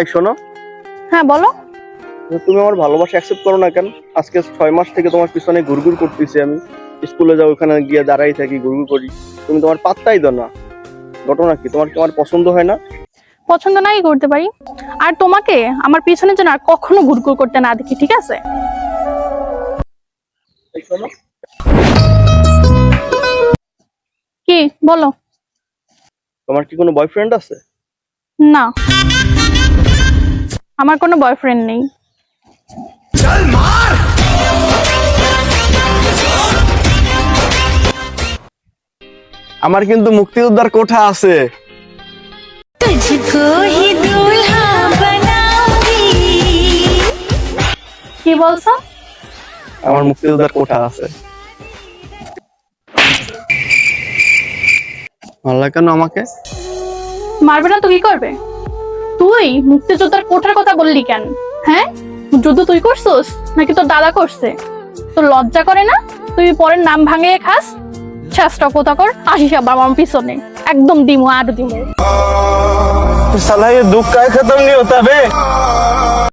এই শোনো। হ্যাঁ বলো। তুমি আমার ভালোবাসা অ্যাকসেপ্ট করো না কেন আজকে ছয় মাস থেকে তোমার পিছনে ঘুরঘুর করতেছি আমি। স্কুলে যাও ওখানে গিয়ে দাঁড়াই থাকি ঘুরঘুর করি। তুমি তোমার পাত্তাই দাও না। ঘটনা কি? তোমার কি আমার পছন্দ হয় না? পছন্দ নাই করতে পারি। আর তোমাকে আমার পিছনে যেন আর কখনো ঘুরঘুর করতে না দেখি ঠিক আছে? কি? বলো। তোমার কি কোনো বয়ফ্রেন্ড আছে? না। আমার কোনো বয়ফ্রেন্ড নেই। আমার কিন্তু মুক্তিযোদ্ধার কোঠা আছে। কি বলছো? আমার মুক্তিযোদ্ধার কোঠা আছে। মারলা কেন আমাকে? মারবে না তো কি করবে? তুই মুক্তিযোদ্ধার কোঠার কথা বললি কেন? হ্যাঁ? যুদ্ধ তুই করছিস? নাকি তোর দাদা করছে? তোর লজ্জা করে না? তুই পরের নাম ভাঙিয়ে খাস? চেষ্টা কোথা কর আসিস আবার আমার পিছনে। একদম দিমু আর দিমু সালা দুঃখ কায় খতম নি হতা